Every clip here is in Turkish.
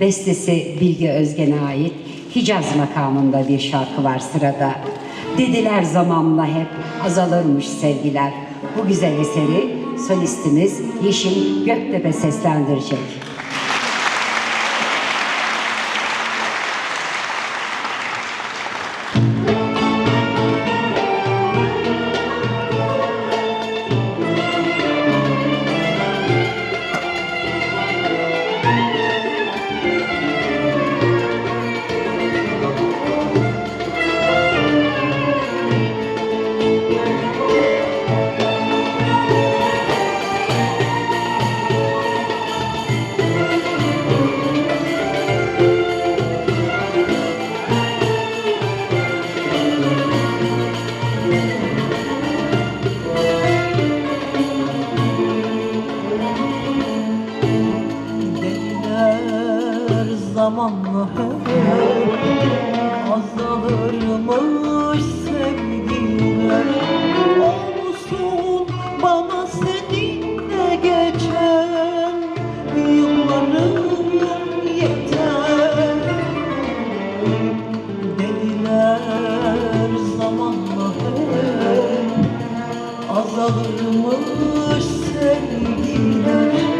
Bestesi Bilge Özgen'e ait Hicaz makamında bir şarkı var sırada. Dediler zamanla hep azalırmış sevgiler. Bu güzel eseri solistimiz Yeşim Göktepe seslendirecek. Zamanla hep azalırmış sevgiler Olsun bana seninle geçen yıllarım yeter. Deliler zamanla hep azalırmış sevgiler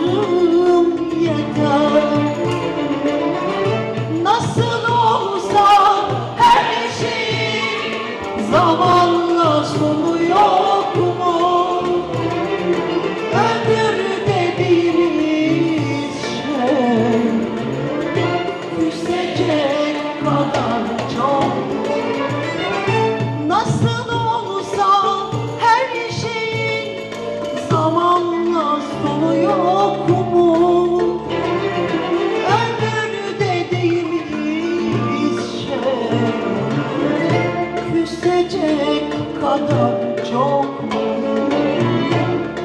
Yıllarım yeter Küsecek kadar çok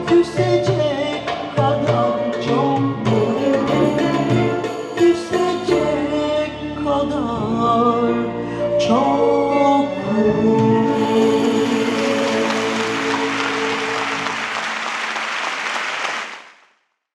Küsecek kadar çok Küsecek kadar çok